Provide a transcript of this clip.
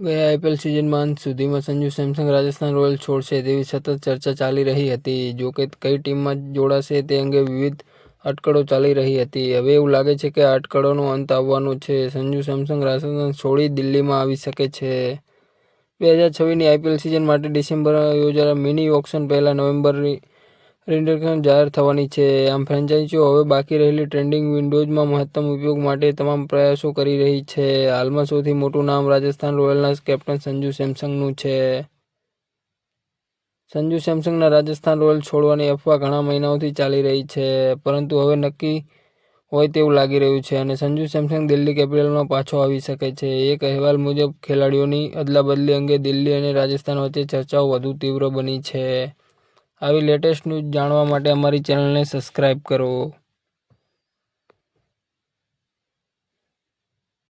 ગયા આઈપીએલ સિઝનમાં અંત સુધીમાં સંજુ સેમસંગ રાજસ્થાન રોયલ છોડશે તેવી સતત ચર્ચા ચાલી રહી હતી. જોકે કઈ ટીમમાં જોડાશે તે અંગે વિવિધ અટકળો ચાલી રહી હતી. હવે એવું લાગે છે કે આ અટકળોનો અંત આવવાનો છે. સંજુ સેમસંગ રાજસ્થાન છોડી દિલ્હીમાં આવી શકે છે. બે હજાર છવ્વીસની આઈપીએલ સિઝન માટે ડિસેમ્બરમાં યોજાયેલા મિની ઓક્શન પહેલાં નવેમ્બરની રિન્ડક્શન જાહેર થવાની છે. આમ ફ્રેન્ચાઇઝીઓ હવે બાકી રહેલી ટ્રેન્ડિંગ વિન્ડોઝમાં મહત્તમ ઉપયોગ માટે તમામ પ્રયાસો કરી રહી છે. હાલમાં સૌથી મોટું નામ રાજસ્થાન રોયલના કેપ્ટન સંજુ સેમસંગનું છે. સંજુ સેમસંગના રાજસ્થાન રોયલ છોડવાની અફવા ઘણા મહિનાઓથી ચાલી રહી છે, પરંતુ હવે નક્કી હોય તેવું લાગી રહ્યું છે અને સંજુ સેમસંગ દિલ્હી કેપિટલમાં પાછો આવી શકે છે. એક અહેવાલ મુજબ, ખેલાડીઓની અદલાબદલી અંગે દિલ્હી અને રાજસ્થાન વચ્ચે ચર્ચાઓ વધુ તીવ્ર બની છે. આવી લેટેસ્ટ ન્યૂઝ જાણવા માટે અમારી ચેનલને સબસ્ક્રાઈબ કરો.